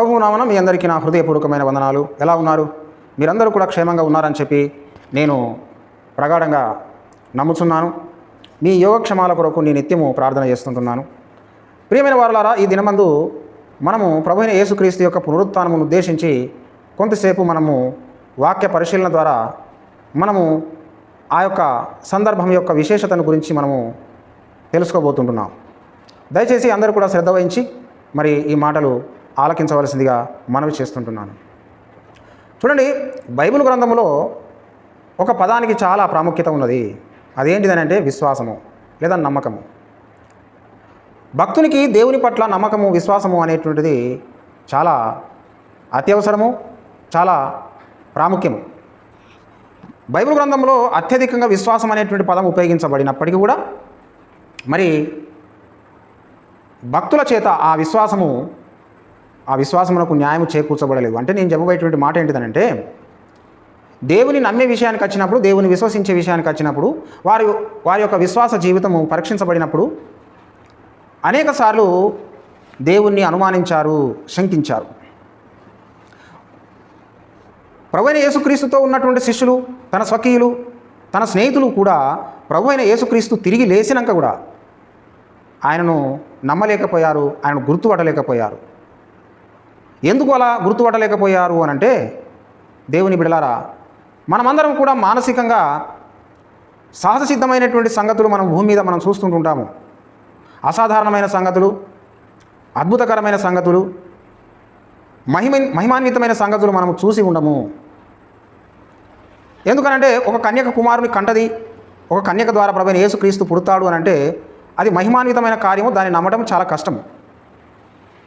ప్రభు నామన మీ అందరికీ నా హృదయపూర్వకమైన వందనాలు. ఎలా ఉన్నారు? మీరందరూ కూడా క్షేమంగా ఉన్నారని చెప్పి నేను ప్రగాఢంగా నమ్ముతున్నాను మీ యోగక్షమాల కొరకు నేను నిత్యము ప్రార్థన చేస్తుంటున్నాను. ప్రియమైన వారులారా ఈ దినమందు మనము ప్రభు యేసుక్రీస్తు యొక్క పునరుత్నమును ఉద్దేశించి కొంతసేపు మనము వాక్య పరిశీలన ద్వారా మనము ఆ యొక్క సందర్భం యొక్క విశేషతను గురించి మనము తెలుసుకోబోతుంటున్నాం. దయచేసి అందరూ కూడా శ్రద్ధ వహించి మరి ఈ మాటలు ఆలకించవలసిందిగా మనవి చేస్తుంటున్నాను. చూడండి బైబిల్ గ్రంథంలో ఒక పదానికి చాలా ప్రాముఖ్యత ఉన్నది. అదేంటిదనంటే విశ్వాసము లేదా నమ్మకము. భక్తునికి దేవుని పట్ల నమ్మకము విశ్వాసము అనేటువంటిది చాలా అత్యవసరము చాలా ప్రాముఖ్యము. బైబిల్ గ్రంథంలో అత్యధికంగా విశ్వాసం అనేటువంటి పదం ఉపయోగించబడినప్పటికీ కూడా మరి భక్తుల చేత ఆ విశ్వాసము ఆ విశ్వాసమునకు న్యాయం చేకూర్చబడలేదు. అంటే నేను చెప్పబోయేటువంటి మాట ఏంటిదనంటే దేవుని నమ్మే విషయానికి వచ్చినప్పుడు దేవుని విశ్వసించే విషయానికి వచ్చినప్పుడు వారి వారి యొక్క విశ్వాస జీవితము పరీక్షించబడినప్పుడు అనేక సార్లు దేవుణ్ణి అనుమానించారు శంకించారు. ప్రభువైన యేసుక్రీస్తుతో ఉన్నటువంటి శిష్యులు తన స్వకీయులు తన స్నేహితులు కూడా ప్రభు అయిన యేసుక్రీస్తు తిరిగి లేచినాక కూడా ఆయనను నమ్మలేకపోయారు ఆయనను గుర్తుపట్టలేకపోయారు. ఎందుకు అలా గుర్తుపట్టలేకపోయారు అని అంటే దేవుని బిడలారా మనమందరం కూడా మానసికంగా సహజ సిద్ధమైనటువంటి సంగతులు మనం భూమి మీద మనం చూస్తుంటుంటాము. అసాధారణమైన సంగతులు అద్భుతకరమైన సంగతులు మహిమ మహిమాన్వితమైన సంగతులు మనం చూసి ఉండము. ఎందుకనంటే ఒక కన్యక కుమారుని కంటది ఒక కన్యక ద్వారా ప్రభైన యేసుక్రీస్తు పుడతాడు అని అంటే అది మహిమాన్వితమైన కార్యము దాన్ని నమ్మడం చాలా కష్టం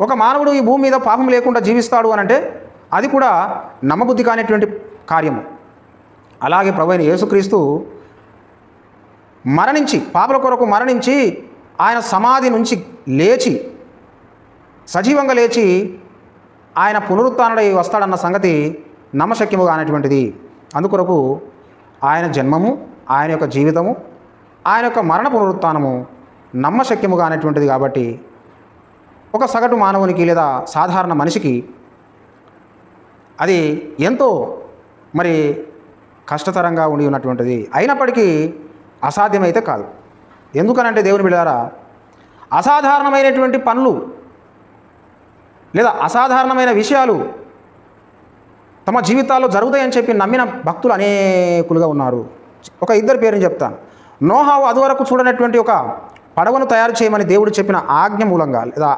ఒక మానవుడు ఈ భూమి మీద పాపం లేకుండా జీవిస్తాడు అని అంటే అది కూడా నమ్మబుద్ధి కానిటువంటి కార్యము. అలాగే ప్రభు అయిన యేసుక్రీస్తు మరణించి పాపల కొరకు మరణించి ఆయన సమాధి నుంచి లేచి సజీవంగా లేచి ఆయన పునరుత్డై వస్తాడన్న సంగతి నమ్మశక్యము కానటువంటిది. అందుకొరకు ఆయన జన్మము ఆయన యొక్క జీవితము ఆయన యొక్క మరణ పునరుత్నము నమ్మశక్యము కానటువంటిది కాబట్టి ఒక సగటు మానవునికి లేదా సాధారణ మనిషికి అది ఎంతో మరి కష్టతరంగా ఉండి ఉన్నటువంటిది. అయినప్పటికీ అసాధ్యమైతే కాదు. ఎందుకనంటే దేవుని బిడ్డారా అసాధారణమైనటువంటి పనులు లేదా అసాధారణమైన విషయాలు తమ జీవితాల్లో జరుగుతాయని చెప్పి నమ్మిన భక్తులు అనేకులుగా ఉన్నారు. ఒక ఇద్దరు పేరుని చెప్తాను. నోహావు అదివరకు చూడనటువంటి ఒక పడవను తయారు చేయమని దేవుడు చెప్పిన ఆజ్ఞ మూలంగా లేదా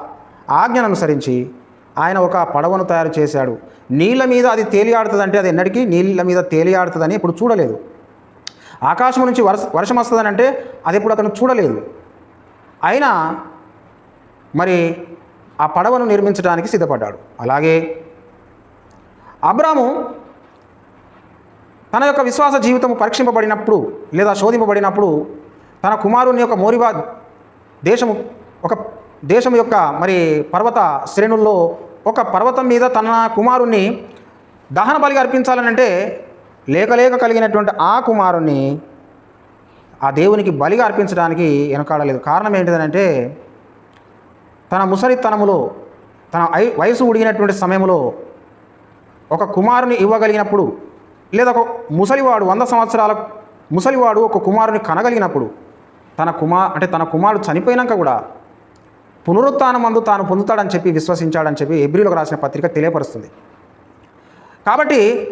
ఆజ్ఞను అనుసరించి ఆయన ఒక పడవను తయారు చేశాడు. నీళ్ళ మీద అది తేలియాడుతుందంటే అది ఎన్నటికీ నీళ్ళ మీద తేలియాడుతుందని ఇప్పుడు చూడలేదు. ఆకాశం నుంచి వర్ష వర్షం వస్తుందని అంటే అది ఇప్పుడు అతను చూడలేదు. అయినా మరి ఆ పడవను నిర్మించడానికి సిద్ధపడ్డాడు. అలాగే అబ్రాము తన యొక్క విశ్వాస జీవితం పరీక్షింపబడినప్పుడు లేదా శోధింపబడినప్పుడు తన కుమారుని యొక్క మోరివా దేశము ఒక దేశం యొక్క మరి పర్వత శ్రేణుల్లో ఒక పర్వతం మీద తన కుమారుణ్ణి దహన బలిగా అర్పించాలని అంటే కలిగినటువంటి ఆ కుమారుణ్ణి ఆ దేవునికి బలిగా అర్పించడానికి వెనకాడలేదు. కారణం ఏంటిదనంటే తన ముసలితనములో తన వయసు ఉడిగినటువంటి సమయంలో ఒక కుమారుని ఇవ్వగలిగినప్పుడు లేదా ఒక ముసలివాడు వంద సంవత్సరాల ముసలివాడు ఒక కుమారుని కనగలిగినప్పుడు తన కుమార్ అంటే తన కుమారుడు చనిపోయినాక కూడా పునరుత్నమందు తాను పొందుతాడని చెప్పి విశ్వసించాడని చెప్పి ఎబ్రిలోకి రాసిన పత్రిక తెలియపరుస్తుంది. కాబట్టి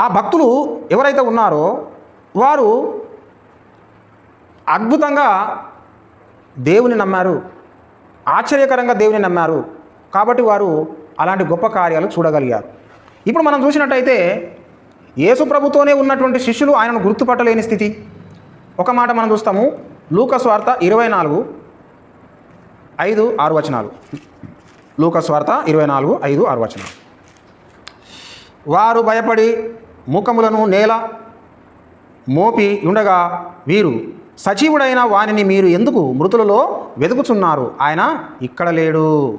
ఆ భక్తులు ఎవరైతే ఉన్నారో వారు అద్భుతంగా దేవుని నమ్మారు. ఆశ్చర్యకరంగా దేవుని నమ్మారు. కాబట్టి వారు అలాంటి గొప్ప కార్యాలు చూడగలిగారు. ఇప్పుడు మనం చూసినట్టయితే యేసు ప్రభుతోనే ఉన్నటువంటి శిష్యులు ఆయనను గుర్తుపట్టలేని స్థితి. ఒక మాట మనం చూస్తాము. లూకస్ వార్త ఇరవై నాలుగు. ఐదు ఆరు వచనాలు. లూకస్ వార్త ఇరవై నాలుగు ఐదు ఆరు వచనాలు. వారు భయపడి ముఖములను నేల మోపి ఉండగా వీరు సచివుడైన వానిని మీరు ఎందుకు మృతులలో వెతుకుచున్నారు? ఆయన ఇక్కడ లేడు.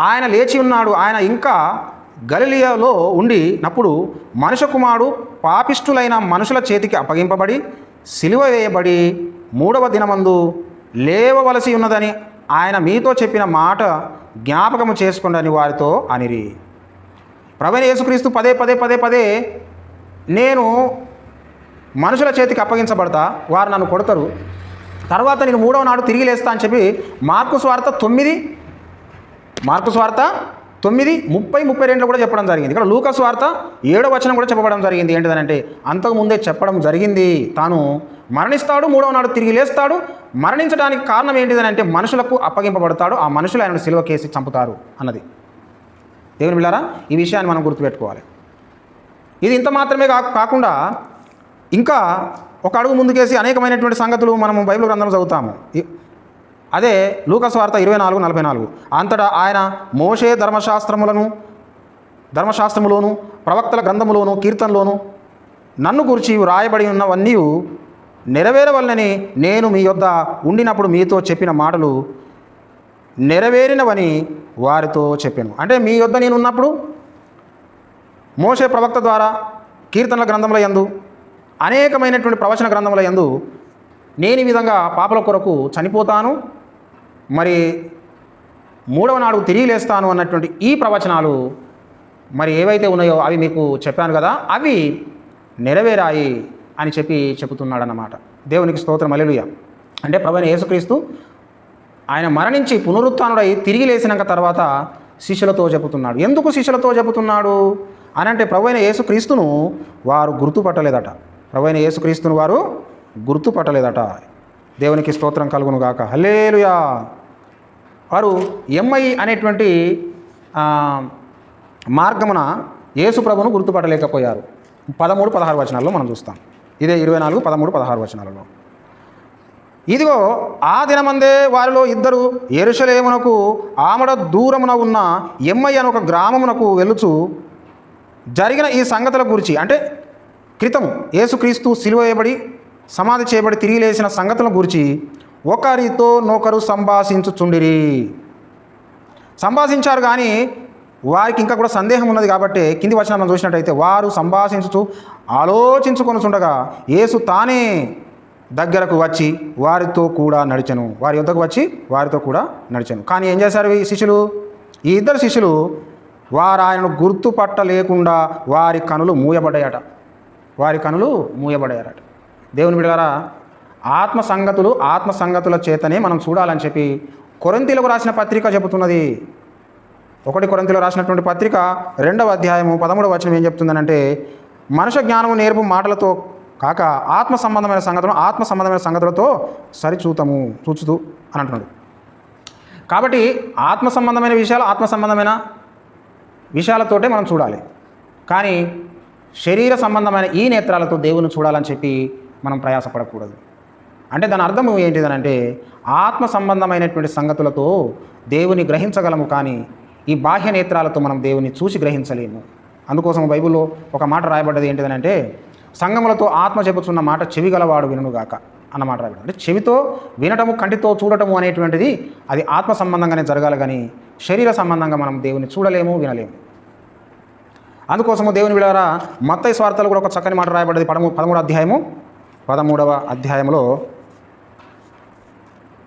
ఆయన లేచి ఉన్నాడు. ఆయన ఇంకా గలిలియలో ఉండినప్పుడు మనుష్య కుమారుడు పాపిష్టులైన మనుషుల చేతికి అప్పగింపబడి సిలువ వేయబడి మూడవ దినమందు లేవవలసి ఉన్నదని ఆయన మీతో చెప్పిన మాట జ్ఞాపకము చేసుకుండని వారితో అనిరి. ప్రవీణ యేసుక్రీస్తు పదే పదే పదే పదే నేను మనుషుల చేతికి అప్పగించబడతా వారు నన్ను కొడతారు. తర్వాత నేను మూడవ నాడు తిరిగి లేస్తా అని చెప్పి మార్కు స్వార్థ తొమ్మిది మార్కు స్వార్థ తొమ్మిది ముప్పై ముప్పై రెండులో కూడా చెప్పడం జరిగింది. ఇక్కడ లూకస్ వార్త ఏడో వచనం కూడా చెప్పడం జరిగింది. ఏంటిదనంటే అంతకు ముందే చెప్పడం జరిగింది. తాను మరణిస్తాడు మూడవ నాడు తిరిగి లేస్తాడు. మరణించడానికి కారణం ఏంటిదనంటే మనుషులకు అప్పగింపబడతాడు. ఆ మనుషులు ఆయన సిలువ కేసి చంపుతారు అన్నది. దేవుని బిళ్ళారా ఈ విషయాన్ని మనం గుర్తుపెట్టుకోవాలి. ఇది ఇంత మాత్రమే కా కాకుండా ఇంకా ఒక అడుగు ముందుకేసి అనేకమైనటువంటి సంగతులు మనము బైబిల్ గ్రంథం చదువుతాము. అదే లూకస్వార్త ఇరవై నాలుగు నలభై నాలుగు. అంతటా ఆయన మోషే ధర్మశాస్త్రములను ధర్మశాస్త్రములోను ప్రవక్తల గ్రంథములోను కీర్తనలోను నన్ను గురించి వ్రాయబడి ఉన్నవన్నీ నెరవేరవలనని నేను మీ యొద్ద ఉండినప్పుడు మీతో చెప్పిన మాటలు నెరవేరినవని వారితో చెప్పాను. అంటే మీ యొద్ద నేను ఉన్నప్పుడు మోషే ప్రవక్త ద్వారా కీర్తనల గ్రంథముల యందు అనేకమైనటువంటి ప్రవచన గ్రంథముల యందు నేను ఈ విధంగా పాపల కొరకు చనిపోతాను. మరి మూడవ నాడు తిరిగి లేస్తాను అన్నటువంటి ఈ ప్రవచనాలు మరి ఏవైతే ఉన్నాయో అవి మీకు చెప్పాను కదా అవి నెరవేరాయి అని చెప్పి చెబుతున్నాడన్నమాట. దేవునికి స్తోత్రం అలెలుయ అంటే ప్రభుని యేసుక్రీస్తు ఆయన మరణించి పునరుత్నుడై తిరిగి లేచినాక తర్వాత శిష్యులతో చెబుతున్నాడు. ఎందుకు శిష్యులతో చెబుతున్నాడు? అని అంటే ప్రభు అయిన యేసుక్రీస్తును వారు గుర్తుపట్టలేదట. ప్రభు అయిన యేసుక్రీస్తును వారు గుర్తుపట్టలేదట. దేవునికి స్తోత్రం కలుగును గాక హల్లేలుయా! వారు ఎంఐ అనేటువంటి మార్గమున యేసు ప్రభును గుర్తుపట్టలేకపోయారు. పదమూడు పదహారు వచనాల్లో మనం చూస్తాం. ఇదే ఇరవై నాలుగు పదమూడు పదహారు వచనాలలో. ఇదిగో ఆ దినమందే వారిలో ఇద్దరు ఎరుషలేమునకు ఆమడ దూరమున ఉన్న ఎమ్మై అని ఒక గ్రామమునకు వెలుచు జరిగిన ఈ సంగతుల గురించి అంటే క్రితం యేసుక్రీస్తు సిలువ వేయబడి సమాధి చేయబడి తిరిగి లేచిన సంగతుల గురించి ఒకరితో నొకరు సంభాషించుచుండిరి. సంభాషించారు కానీ వారికి ఇంకా కూడా సందేహం ఉన్నది కాబట్టి కింది వచ్చిన మనం చూసినట్టయితే వారు సంభాషించుచు ఆలోచించుకొనుచుండగా యేసు తానే దగ్గరకు వచ్చి వారితో కూడా నడిచను. వారి యొద్దకు వచ్చి వారితో కూడా నడిచను. కానీ ఏం చేశారు ఈ శిష్యులు? ఈ ఇద్దరు శిష్యులు వారు ఆయనను గుర్తుపట్టలేకుండా వారి కనులు మూయబడ్డాయట. వారి కనులు మూయబడ్డాయట. దేవుని బిడగారా ఆత్మ సంగతులు ఆత్మ సంగతుల చేతనే మనం చూడాలని చెప్పి కొరంతిలకు రాసిన పత్రిక చెబుతున్నది. ఒకటి కొరంతిలో రాసినటువంటి పత్రిక రెండవ అధ్యాయము పదమూడవ వచనం ఏం చెప్తుందనంటే మనుష్య జ్ఞానము నేర్పు మాటలతో కాక ఆత్మ సంబంధమైన సంగతులను ఆత్మ సంబంధమైన సంగతులతో సరిచూతము చూచుతూ అని అంటున్నాడు. కాబట్టి ఆత్మ సంబంధమైన విషయాలు ఆత్మ సంబంధమైన విషయాలతోటే మనం చూడాలి. కానీ శరీర సంబంధమైన ఈ నేత్రాలతో దేవుని చూడాలని చెప్పి మనం ప్రయాసపడకూడదు. అంటే దాని అర్థం ఏంటిదనంటే ఆత్మ సంబంధమైనటువంటి సంగతులతో దేవుని గ్రహించగలము కానీ ఈ బాహ్య నేత్రాలతో మనం దేవుని చూసి గ్రహించలేము. అందుకోసం బైబిల్లో ఒక మాట రాయబడ్డది ఏంటిదనంటే సంగములతో ఆత్మ చెబుతున్న మాట చెవి గలవాడు వినుగాక అన్నమాట రాయబడింది అంటే చెవితో వినటము కంటితో చూడటము అనేటువంటిది అది ఆత్మ సంబంధంగానే జరగాలి కానీ శరీర సంబంధంగా మనం దేవుని చూడలేము వినలేము. అందుకోసము దేవుని విడారా మత్తయి స్వార్థాలు కూడా ఒక చక్కని మాట రాయబడ్డది పదమూ పదమూడు అధ్యాయము. పదమూడవ అధ్యాయంలో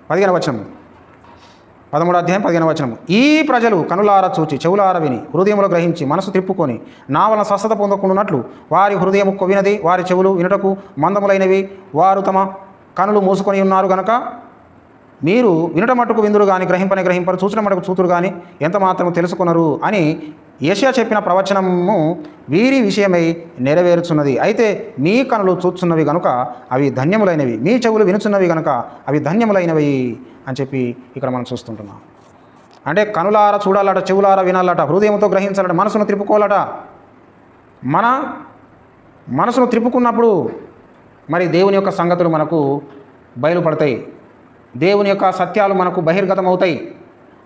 పదిహేను వచనం పదమూడు అధ్యాయం పదిహేను వచనం ఈ ప్రజలు కనులార చూచి చెవులార విని హృదయంలో గ్రహించి మనసు తిప్పుకొని నా వలన స్వస్థత పొందుకున్నట్లు వారి హృదయము కొవ్వినది వారి చెవులు వినుటకు మందములైనవి. వారు తమ కనులు మూసుకొని ఉన్నారు గనక మీరు వినట మటుకు విందురు కానీ గ్రహింపని గ్రహింపరు చూసిన మటుకు చూతురు కానీ ఎంత మాత్రం తెలుసుకున్నారు అని ఏషియా చెప్పిన ప్రవచనము వీరి విషయమై నెరవేరుచున్నది. అయితే మీ కనులు చూచున్నవి గనుక అవి ధన్యములైనవి. మీ చెవులు వినుచున్నవి గనుక అవి ధన్యములైనవి అని చెప్పి ఇక్కడ మనం చూస్తుంటున్నాం. అంటే కనులార చూడాలట చెవులార వినాలట హృదయంతో గ్రహించాలట మనసును త్రిప్పుకోవాలట మన మనసును త్రిప్పుకున్నప్పుడు మరి దేవుని యొక్క సంగతులు మనకు బయలుపడతాయి. దేవుని యొక్క సత్యాలు మనకు బహిర్గతం అవుతాయి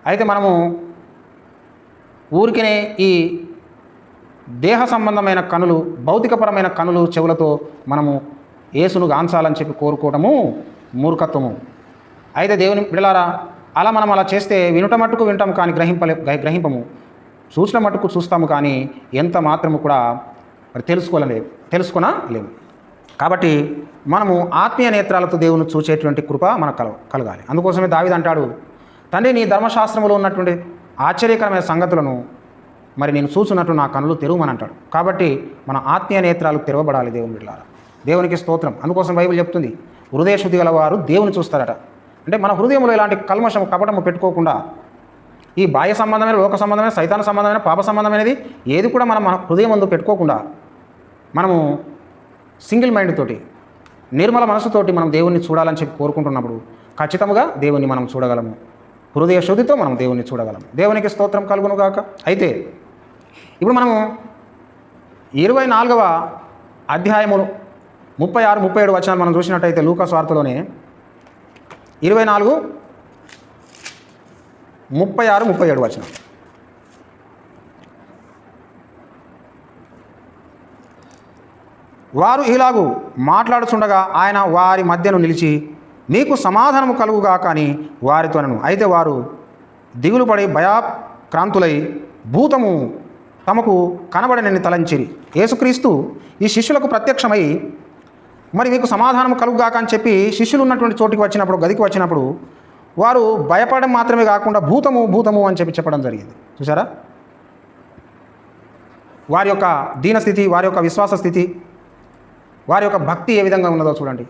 అయితే మనము ఊరికనే ఈ దేహ సంబంధమైన కనులు భౌతికపరమైన కనులు చెవులతో మనము యేసును గాంచాలని చెప్పి కోరుకోవటము మూర్ఖత్వము. అయితే దేవుని బిడలారా అలా మనం అలా చేస్తే వినుట మట్టుకు వింటాము కానీ గ్రహింపలే గ్రహింపము. చూసిన మట్టుకు చూస్తాము కానీ ఎంత మాత్రము కూడా మరి తెలుసుకోలేము తెలుసుకునలేము కాబట్టి మనము ఆత్మీయ నేత్రాలతో దేవుని చూసేటువంటి కృప మనకు కల కలగాలి. అందుకోసమే దావిదంటాడు తండ్రి నీ ధర్మశాస్త్రంలో ఉన్నటువంటి ఆశ్చర్యకరమైన సంగతులను మరి నేను చూసినట్టు నా కనులు తెరువమని అంటాడు కాబట్టి మన ఆత్మీయ నేత్రాలు తెరవబడాలి దేవుని బిడ్డలారా దేవునికి స్తోత్రం. అందుకోసం బైబిల్ చెప్తుంది హృదయ శుద్ధి గలవారు దేవుని చూస్తారట. అంటే మన హృదయంలో ఇలాంటి కల్మషము కపటము పెట్టుకోకుండా ఈ బాహ్య సంబంధమైన లోక సంబంధమైన సైతాన సంబంధమైన పాప సంబంధమైనది ఏది కూడా మనం మన హృదయం ముందు పెట్టుకోకుండా మనము సింగిల్ మైండ్ తోటి నిర్మల మనసుతోటి మనం దేవుణ్ణి చూడాలని చెప్పి కోరుకుంటున్నప్పుడు ఖచ్చితంగా దేవుణ్ణి మనం చూడగలము. హృదయ శుద్ధితో మనం దేవుణ్ణి చూడగలం. దేవునికి స్తోత్రం కలుగును గాక అయితే ఇప్పుడు మనము ఇరవై నాలుగవ అధ్యాయములు ముప్పై ఆరు ముప్పై ఏడు వచనాలు మనం చూసినట్టయితే లూకా వార్తలోనే ఇరవై నాలుగు ముప్పై ఆరు ముప్పై ఏడు వచనం. వారు ఇలాగూ మాట్లాడుచుండగా ఆయన వారి మధ్యను నిలిచి మీకు సమాధానము కలుగుగా కానీ వారితోనను అయితే వారు దిగులు పడి భయాక్రాంతులై భూతము తమకు కనబడనని తలంచిరి. యేసుక్రీస్తు ఈ శిష్యులకు ప్రత్యక్షమై మరి మీకు సమాధానం కలుగుగాక అని చెప్పి శిష్యులు ఉన్నటువంటి చోటికి వచ్చినప్పుడు గదికి వచ్చినప్పుడు వారు భయపడడం మాత్రమే కాకుండా భూతము భూతము అని చెప్పి చెప్పడం జరిగింది. చూసారా వారి యొక్క దీనస్థితి వారి యొక్క విశ్వాస స్థితి వారి యొక్క భక్తి ఏ విధంగా ఉన్నదో చూడండి.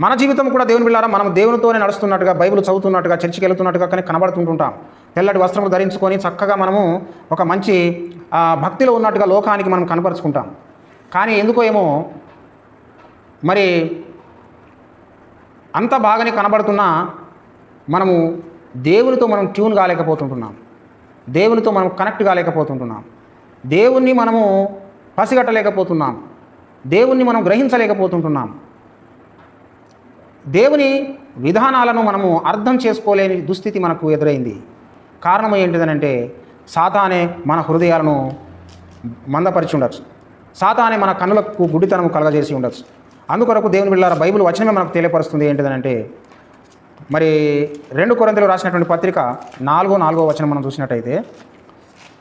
మన జీవితం కూడా దేవుని బిళ్ళారా మనం దేవునితోనే నడుస్తున్నట్టుగా బైబిల్ చదువుతున్నట్టుగా చర్చికి వెళ్తున్నట్టుగా కానీ కనబడుతుంటుంటాం. తెల్లటి వస్త్రములు ధరించుకొని చక్కగా మనము ఒక మంచి భక్తిలో ఉన్నట్టుగా లోకానికి మనం కనపరుచుకుంటాం. కానీ ఎందుకో ఏమో మరి అంత బాగానే కనబడుతున్నా మనము దేవునితో మనం ట్యూన్ కాలేకపోతుంటున్నాం. దేవునితో మనం కనెక్ట్ కాలేకపోతుంటున్నాం. దేవుణ్ణి మనము పసిగట్టలేకపోతున్నాం. దేవుణ్ణి మనం గ్రహించలేకపోతుంటున్నాం. దేవుని విధానాలను మనము అర్థం చేసుకోలేని దుస్థితి మనకు ఎదురైంది. కారణం ఏంటిదనంటే సాతానే మన హృదయాలను మందపరిచి ఉండొచ్చు. సాతానే మన కన్నులకు గుడితనం కలగజేసి ఉండొచ్చు. అందుకొరకు దేవుని బిళ్ళార బైబిల్ వచనమే మనకు తెలియపరుస్తుంది ఏంటిదనంటే మరి రెండు కొరంతలు రాసినటువంటి పత్రిక నాలుగో నాలుగో వచనం మనం చూసినట్టయితే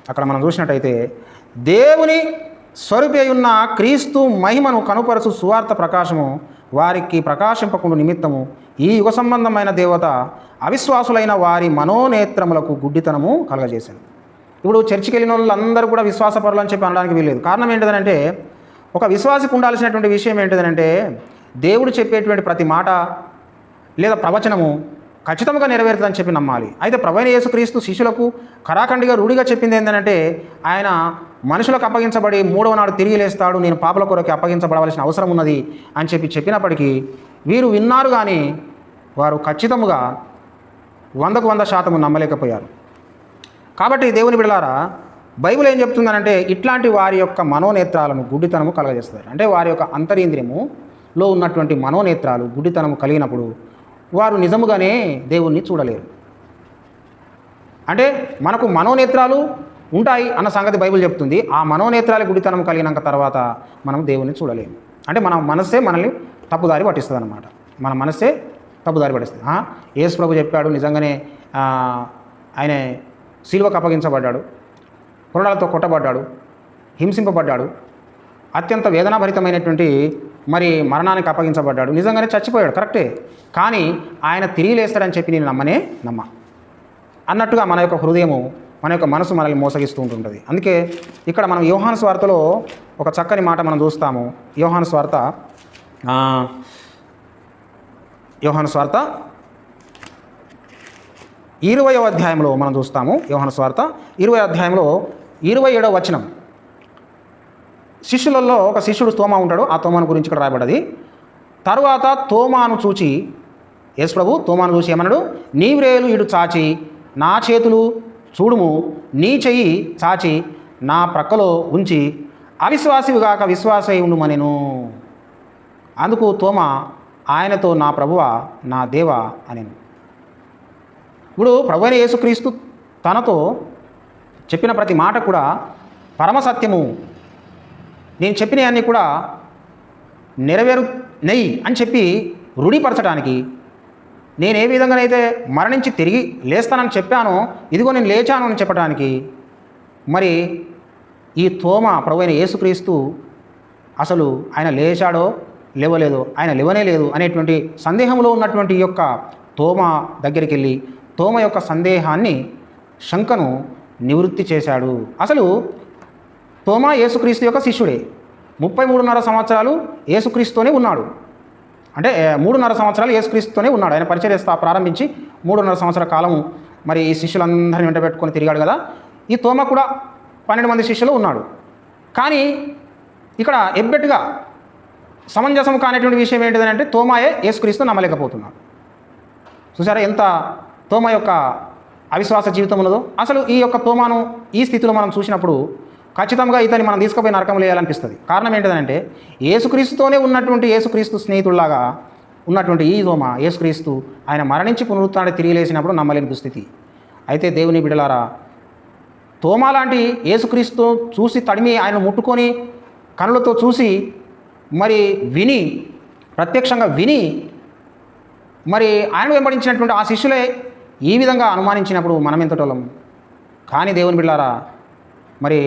అక్కడ మనం చూసినట్టయితే దేవుని స్వరూపి ఉన్న క్రీస్తు మహిమను కనుపరచు సువార్త ప్రకాశము వారికి ప్రకాశింపకుండా నిమిత్తము. ఈ యుగ సంబంధమైన దేవత అవిశ్వాసులైన వారి మనోనేత్రములకు గుడ్డితనము కలగజేసింది. ఇప్పుడు చర్చికి వెళ్ళిన వాళ్ళందరూ కూడా విశ్వాసపరులు అని చెప్పి అనడానికి వీల్లేదు. కారణం ఏంటిదనంటే ఒక విశ్వాసికి ఉండాల్సినటువంటి విషయం ఏంటిదనంటే దేవుడు చెప్పేటువంటి ప్రతి మాట లేదా ప్రవచనము ఖచ్చితంగా నెరవేరుతుందని చెప్పి నమ్మాలి. అయితే ప్రవైన యేసుక్రీస్తు శిష్యులకు కరాఖండిగా రూఢిగా చెప్పింది ఏంటంటే ఆయన మనుషులకు అప్పగించబడి మూడవ నాడు తిరిగి లేస్తాడు నేను పాపల కొరకు అప్పగించబడవలసిన అవసరం ఉన్నది అని చెప్పి చెప్పినప్పటికీ వీరు విన్నారు కానీ వారు ఖచ్చితముగా వందకు వంద శాతము నమ్మలేకపోయారు. కాబట్టి దేవుని బిడలారా బైబిల్ ఏం చెప్తుందనంటే ఇట్లాంటి వారి యొక్క మనోనేత్రాలను గుడ్డితనము కలగజేస్తారు అంటే వారి యొక్క అంతరింద్రియములో ఉన్నటువంటి మనోనేత్రాలు గుడ్డితనము కలిగినప్పుడు వారు నిజముగానే దేవుణ్ణి చూడలేరు. అంటే మనకు మనోనేత్రాలు ఉంటాయి అన్న సంగతి బైబిల్ చెప్తుంది. ఆ మనోనేత్రాల గుడితనం కలిగినాక తర్వాత మనం దేవుణ్ణి చూడలేము. అంటే మన మనస్సే మనల్ని తప్పుదారి పట్టిస్తుంది అనమాట మన మనస్సే తప్పుదారి పట్టిస్తుంది. యేసు ప్రభు చెప్పాడు నిజంగానే ఆయన శిలువకు అప్పగించబడ్డాడు కొరడాలతో కొట్టబడ్డాడు హింసింపబడ్డాడు అత్యంత వేదనాభరితమైనటువంటి మరి మరణానికి అప్పగించబడ్డాడు. నిజంగానే చచ్చిపోయాడు కరెక్టే. కానీ ఆయన తిరిగి లేస్తాడని చెప్పి నేను నమ్మనే నమ్మ. అన్నట్టుగా మన యొక్క హృదయము మన యొక్క మనసు మనల్ని మోసగిస్తూ ఉంటుంటుంది. అందుకే ఇక్కడ మనం యోహాను స్వార్థలో ఒక చక్కని మాట మనం చూస్తాము. యోహాను స్వార్థ ఆ, యోహాను స్వార్త ఇరవయో అధ్యాయంలో మనం చూస్తాము. యోహాను స్వార్థ ఇరవై అధ్యాయంలో ఇరవై ఏడవ వచనం. శిష్యులలో ఒక శిష్యుడు తోమా ఉంటాడు. ఆ తోమాను గురించి ఇక్కడ రాయబడ్డది. తరువాత తోమాను చూచి యేసు ప్రభు తోమాను చూసి ఏమన్నాడు? నీవ్రేలు ఇడు చాచి నా చేతులు చూడుము నీ చెయ్యి చాచి నా ప్రక్కలో ఉంచి అవిశ్వాసివిగాక విశ్వాసై ఉండుమనెను. అందుకు తోమ ఆయనతో నా ప్రభువ నా దేవ అనెను. ఇప్పుడు ప్రభు అయిన యేసుక్రీస్తు తనతో చెప్పిన ప్రతి మాట కూడా పరమ సత్యము నేను చెప్పినవన్నీ కూడా నెరవేరు నెయ్యి అని చెప్పి రుడిపరచడానికి నేను ఏ విధంగానైతే మరణించి తిరిగి లేస్తానని చెప్పానో ఇదిగో నేను లేచాను అని చెప్పడానికి మరి ఈ తోమ ప్రభు అయిన యేసుక్రీస్తు అసలు ఆయన లేచాడో లేవలేదో ఆయన లేవనే లేదు అనేటువంటి సందేహంలో ఉన్నటువంటి యొక్క తోమ దగ్గరికి వెళ్ళి తోమ యొక్క సందేహాన్ని శంకను నివృత్తి చేశాడు. అసలు తోమా యేసుక్రీస్తు యొక్క శిష్యుడే. ముప్పై మూడున్నర సంవత్సరాలు యేసుక్రీస్తునే ఉన్నాడు. అంటే మూడున్నర సంవత్సరాలు యేసుక్రీస్తుతోనే ఉన్నాడు. ఆయన పరిచర్య ప్రారంభించి మూడున్నర సంవత్సరాల కాలం మరి ఈ శిష్యులందరినీ వెంట పెట్టుకొని తిరిగాడు కదా. ఈ తోమ కూడా పన్నెండు మంది శిష్యులు ఉన్నాడు. కానీ ఇక్కడ ఎబ్బెట్టుగా సమంజసం కానిటువంటి విషయం ఏంటిదని అంటే తోమాయే యేసుక్రీస్తు నమ్మలేకపోతున్నాడు. చూసారా ఎంత తోమ యొక్క అవిశ్వాస జీవితం ఉన్నదో అసలు ఈ యొక్క తోమాను ఈ స్థితిలో మనం చూసినప్పుడు ఖచ్చితంగా ఇతని మనం తీసుకుపోయి నరకం వేయాలనిపిస్తుంది కారణం ఏంటంటే ఏసుక్రీస్తుతోనే ఉన్నటువంటి ఏసుక్రీస్తు స్నేహితుల్లాగా ఉన్నటువంటి ఈ దోమ ఏసుక్రీస్తు ఆయన మరణించి పునరుత్థానం తిరిగి లేచినప్పుడు నమ్మలేని దుస్థితి. అయితే దేవుని బిడలారా తోమ లాంటి ఏసుక్రీస్తు చూసి తడిమి ఆయన ముట్టుకొని కనులతో చూసి మరి విని ప్రత్యక్షంగా విని మరి ఆయన వెంబడించినటువంటి ఆ శిష్యులే ఈ విధంగా అనుమానించినప్పుడు మనం ఎంతటోళం కానీ దేవుని బిళ్ళారా మరి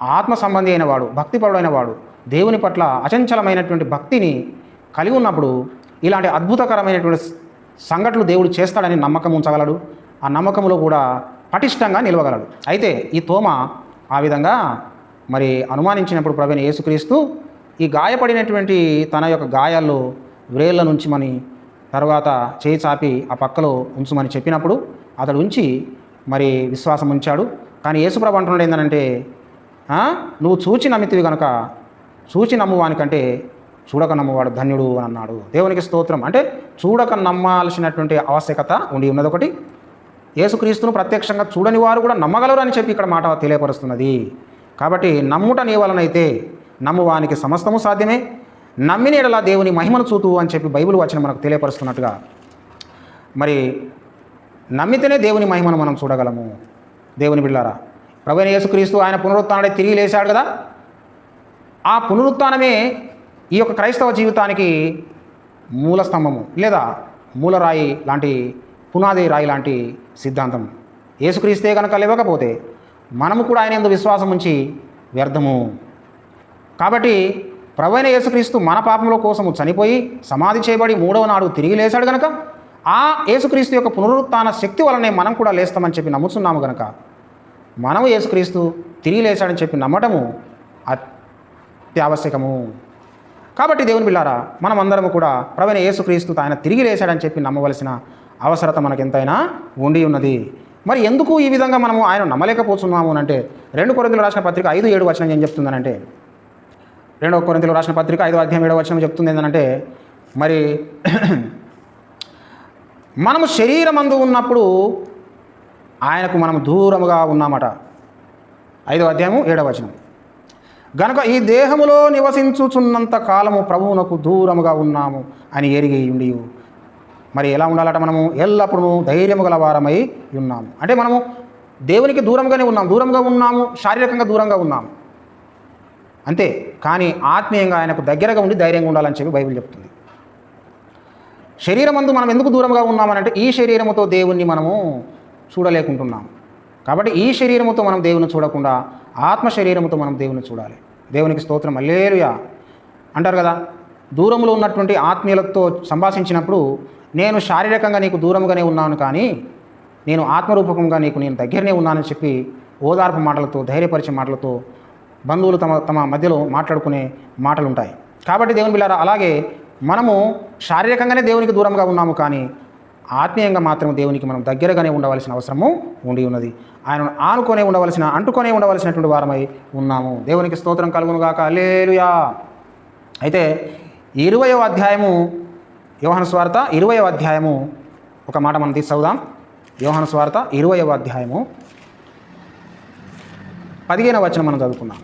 ఆత్మ సంబంధి అయిన వాడు భక్తిపరుడైన వాడు దేవుని పట్ల అచంచలమైనటువంటి భక్తిని కలిగి ఉన్నప్పుడు ఇలాంటి అద్భుతకరమైనటువంటి సంఘటనలు దేవుడు చేస్తాడని నమ్మకం ఉంచగలడు. ఆ నమ్మకంలో కూడా పటిష్టంగా నిలవగలడు. అయితే ఈ తోమ ఆ విధంగా మరి అనుమానించినప్పుడు ప్రవీణ యేసుక్రీస్తు ఈ గాయపడినటువంటి తన యొక్క గాయాల్లో వ్రేళ్ళ నుంచి మని తర్వాత చేయి చాపి ఆ పక్కలో ఉంచమని చెప్పినప్పుడు అతడు ఉంచి మరి విశ్వాసం ఉంచాడు కానీ యేసుప్రభు అంటున్నాడు ఏంటంటే నువ్వు చూచి నమ్మితివి కనుక చూచి నమ్మువానికంటే చూడక నమ్మువాడు ధన్యుడు అని అన్నాడు. దేవునికి స్తోత్రం. అంటే చూడక నమ్మాల్సినటువంటి ఆవశ్యకత ఉండి ఉన్నది ఒకటి. యేసుక్రీస్తును ప్రత్యక్షంగా చూడని వారు కూడా నమ్మగలరు అని చెప్పి ఇక్కడ మాట తెలియపరుస్తున్నది. కాబట్టి నమ్ముట నీ వలనైతే నమ్మువానికి సమస్తము సాధ్యమే. నమ్మిన ఎడలా దేవుని మహిమను చూతు అని చెప్పి బైబిల్ వచ్చిన మనకు తెలియపరుస్తున్నట్టుగా. మరి నమ్మితేనే దేవుని మహిమను మనం చూడగలము. దేవుని బిళ్ళారా? ప్రభువైన యేసుక్రీస్తు ఆయన పునరుత్నాన్ని తిరిగి లేచాడు కదా? ఆ పునరుత్నమే ఈ యొక్క క్రైస్తవ జీవితానికి మూల స్తంభము లేదా మూలరాయి లాంటి పునాది రాయి లాంటి సిద్ధాంతం. యేసుక్రీస్తే కనుక లేవకపోతే మనము కూడా ఆయన ఎందుకు విశ్వాసం ఉంచి వ్యర్థము. కాబట్టి ప్రవైన యేసుక్రీస్తు మన పాపముల కోసము చనిపోయి సమాధి చేయబడి మూడవ నాడు తిరిగి లేచాడు గనక ఆ యేసుక్రీస్తు యొక్క పునరుత్న శక్తి వలనే మనం కూడా లేస్తామని చెప్పి నమ్ముతున్నాము గనక మనము యేసుక్రీస్తు తిరిగి లేచాడని చెప్పి నమ్మటము అత్యావశ్యకము. కాబట్టి దేవుని బిళ్ళారా మనం అందరము కూడా ప్రవీణ యేసుక్రీస్తు ఆయన తిరిగి లేచాడని చెప్పి నమ్మవలసిన అవసరత మనకెంతైనా ఉండి ఉన్నది. మరి ఎందుకు ఈ విధంగా మనము ఆయన నమ్మలేకపోతున్నాము అంటే రెండు కొరింతలు రాసిన పత్రిక ఐదు ఏడు వచనం ఏం చెప్తుందనంటే రెండవ కొరింతలు రాసిన పత్రిక ఐదు అధ్యాయం ఏడవ వచనం చెప్తుంది ఏంటంటే మరి మనము శరీరమందు ఉన్నప్పుడు ఆయనకు మనం దూరముగా ఉన్నామట. ఐదవ అధ్యాయము ఏడవ వచనం. గనుక ఈ దేహములో నివసించుచున్నంత కాలము ప్రభువునకు దూరముగా ఉన్నాము అని ఎరిగి ఉండి మరి ఎలా ఉండాలట మనము? ఎల్లప్పుడూ ధైర్యము గల వారమై ఉన్నాము. అంటే మనము దేవునికి దూరంగానే ఉన్నాం దూరంగా ఉన్నాము శారీరకంగా దూరంగా ఉన్నాము. అంతే. కానీ ఆత్మీయంగా ఆయనకు దగ్గరగా ఉండి ధైర్యంగా ఉండాలని చెప్పి బైబిల్ చెప్తుంది. శరీరమందు మనం ఎందుకు దూరంగా ఉన్నామనంటే ఈ శరీరముతో దేవుణ్ణి మనము చూడలేకుంటున్నాం. కాబట్టి ఈ శరీరముతో మనం దేవుని చూడకుండా ఆత్మ శరీరముతో మనం దేవుని చూడాలి. దేవునికి స్తోత్రం. అల్లేరుయా అంటారు కదా దూరంలో ఉన్నటువంటి ఆత్మీయులతో సంభాషించినప్పుడు నేను శారీరకంగా నీకు దూరంగానే ఉన్నాను కానీ నేను ఆత్మరూపకంగా నీకు నేను దగ్గరనే ఉన్నానని చెప్పి ఓదార్పు మాటలతో ధైర్యపరిచే మాటలతో బంధువులు తమ తమ మధ్యలో మాట్లాడుకునే మాటలు ఉంటాయి కాబట్టి దేవుని బిళ్ళారా అలాగే మనము శారీరకంగానే దేవునికి దూరంగా ఉన్నాము కానీ ఆత్మీయంగా మాత్రం దేవునికి మనం దగ్గరగానే ఉండవలసిన అవసరము ఉండి ఉన్నది. ఆయనను ఆనుకొనే ఉండవలసిన అంటుకొనే ఉండవలసినటువంటి వారమై ఉన్నాము. దేవునికి స్తోత్రం కలుగునుగాక. లేలుయా అయితే ఇరవయో అధ్యాయము యోహన స్వార్త ఇరవయో అధ్యాయము ఒక మాట మనం తీసుకుదాం యోహన స్వార్త ఇరవయవ అధ్యాయము పదిహేన వచనం మనం చదువుకున్నాం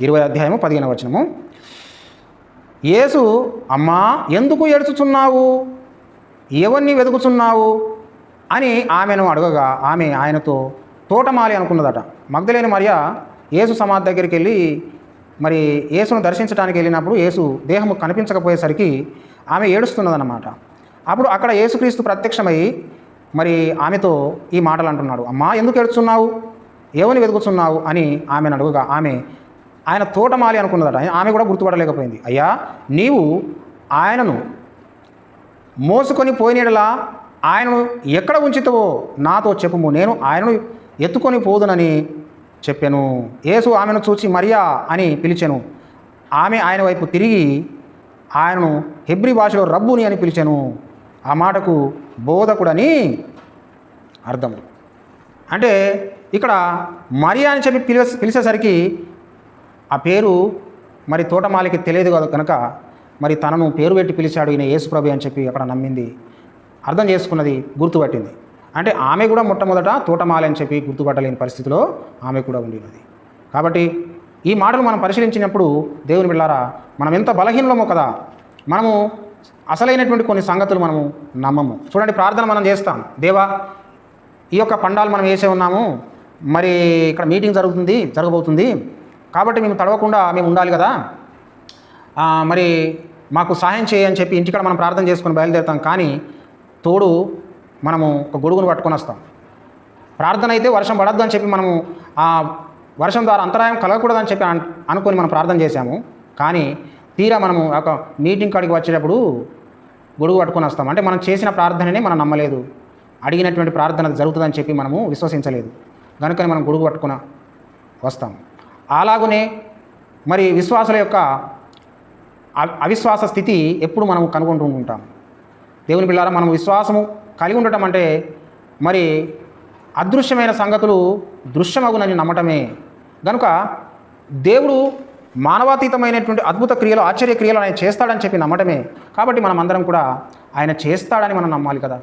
ఇరవై అధ్యాయము పదిహేన వచనము. యేసు అమ్మా ఎందుకు ఏడుచుచున్నావు? ఎవరిని వెతుకుతున్నావు అని ఆమెను అడగగా ఆమె ఆయనతో తోటమాలి అనుకున్నదట. మగ్ధలేని మరియా యేసు సమాధి దగ్గరికి వెళ్ళి మరి యేసును దర్శించడానికి వెళ్ళినప్పుడు యేసు దేహము కనిపించకపోయేసరికి ఆమె ఏడుస్తున్నదన్నమాట. అప్పుడు అక్కడ యేసుక్రీస్తు ప్రత్యక్షమై మరి ఆమెతో ఈ మాటలు అంటున్నాడు అమ్మా ఎందుకు ఏడుస్తున్నావు? ఏమని వెతుకుతున్నావు అని ఆమెను అడుగుగా ఆమె ఆయన తోటమాలి అనుకున్నదట. ఆమె కూడా గుర్తుపడలేకపోయింది. అయ్యా నీవు ఆయనను మోసుకొని పోయినలా ఆయనను ఎక్కడ ఉంచితవో నాతో చెప్పుము. నేను ఆయనను ఎత్తుకొని పోదునని చెప్పాను. యేసు ఆమెను చూచి మరియా అని పిలిచాను. ఆమె ఆయన వైపు తిరిగి ఆయనను హెబ్రి భాషలో రబ్బుని అని పిలిచాను. ఆ మాటకు బోధకుడని అర్థం. అంటే ఇక్కడ మరియా అని చెప్పి పిలిచే పిలిచేసరికి ఆ పేరు మరి తోటమాలికి తెలియదు కదా కనుక మరి తనను పేరు పెట్టి పిలిచాడు ఈయన యేసుప్రభు అని చెప్పి అక్కడ నమ్మింది. అర్థం చేసుకున్నది గుర్తుపట్టింది. అంటే ఆమె కూడా మొట్టమొదట తోటమాలి అని చెప్పి గుర్తుపట్టలేని పరిస్థితిలో ఆమె కూడా ఉండినది. కాబట్టి ఈ మాటలు మనం పరిశీలించినప్పుడు దేవుని బిళ్ళారా మనం ఎంత బలహీనమో కదా మనము అసలైనటువంటి కొన్ని సంగతులు మనము నమ్మము. చూడండి ప్రార్థన మనం చేస్తాం. దేవా ఈ యొక్క పండాలు మనం వేసే ఉన్నాము. మరి ఇక్కడ మీటింగ్ జరుగుతుంది జరగబోతుంది. కాబట్టి మేము తడవకుండా మేము ఉండాలి కదా. మరి మాకు సహాయం చేయని చెప్పి ఇంటికాడ మనం ప్రార్థన చేసుకుని బయలుదేరుతాం. కానీ తోడు మనము ఒక గొడుగును పట్టుకొని వస్తాం. ప్రార్థన అయితే వర్షం పడద్దు అని చెప్పి మనము ఆ వర్షం ద్వారా అంతరాయం కలగకూడదని చెప్పి అనుకొని మనం ప్రార్థన చేశాము. కానీ తీరా మనము ఒక మీటింగ్ కాడికి వచ్చేటప్పుడు గొడుగు పట్టుకొని వస్తాం. అంటే మనం చేసిన ప్రార్థననే మనం నమ్మలేదు. అడిగినటువంటి ప్రార్థన జరుగుతుందని చెప్పి మనము విశ్వసించలేదు. కనుకని మనం గొడుగు పట్టుకుని వస్తాం. అలాగునే మరి విశ్వాసుల యొక్క అవిశ్వాస స్థితి ఎప్పుడు మనం కనుగొంటూ ఉంటాం. దేవుని పిల్లారా మనం విశ్వాసము కలిగి ఉండటం అంటే మరి అదృశ్యమైన సంగతులు దృశ్యమగునని నమ్మటమే. కనుక దేవుడు మానవాతీతమైనటువంటి అద్భుత క్రియలు ఆశ్చర్య క్రియలు ఆయన చేస్తాడని చెప్పి నమ్మటమే. కాబట్టి మనం అందరం కూడా ఆయన చేస్తాడని మనం నమ్మాలి కదా.